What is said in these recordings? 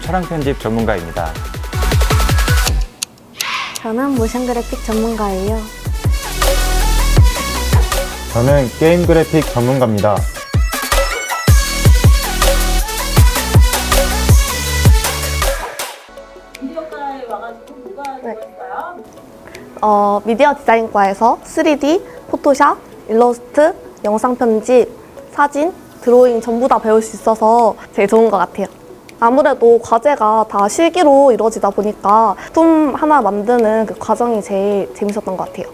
촬영 편집 전문가입니다. 저는 모션 그래픽 전문가예요. 저는 게임 그래픽 전문가입니다. 미디어과에 와가지고 누가 네. 어, 미디어 디자인과에서 3D, 포토샵, 일러스트, 영상 편집, 사진, 드로잉 전부 다 배울 수 있어서 제일 좋은 것 같아요. 아무래도 과제가 다 실기로 이루어지다 보니까 품 하나 만드는 그 과정이 제일 재밌었던 것 같아요.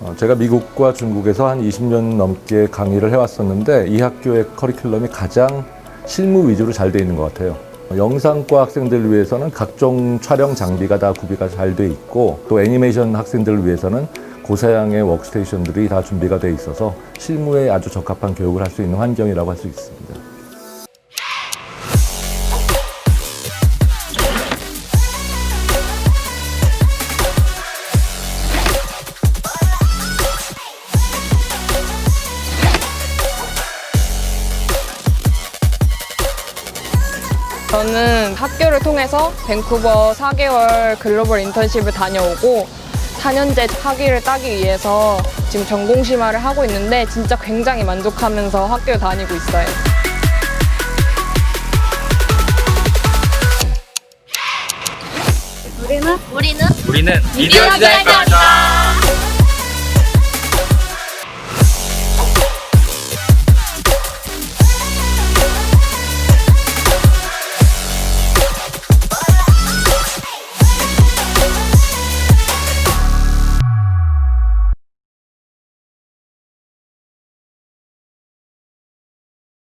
어, 제가 미국과 중국에서 한 20년 넘게 강의를 해왔었는데 이 학교의 커리큘럼이 가장 실무 위주로 잘 돼 있는 것 같아요. 영상과 학생들을 위해서는 각종 촬영 장비가 다 구비가 잘 돼 있고 또 애니메이션 학생들을 위해서는 고사양의 워크스테이션들이 다 준비가 돼 있어서 실무에 아주 적합한 교육을 할 수 있는 환경이라고 할 수 있습니다. 저는 학교를 통해서 밴쿠버 4개월 글로벌 인턴십을 다녀오고 4년제 학위를 따기 위해서 지금 전공 심화를 하고 있는데 진짜 굉장히 만족하면서 학교에 다니고 있어요. 우리는 우리는 미디어 디자이너다.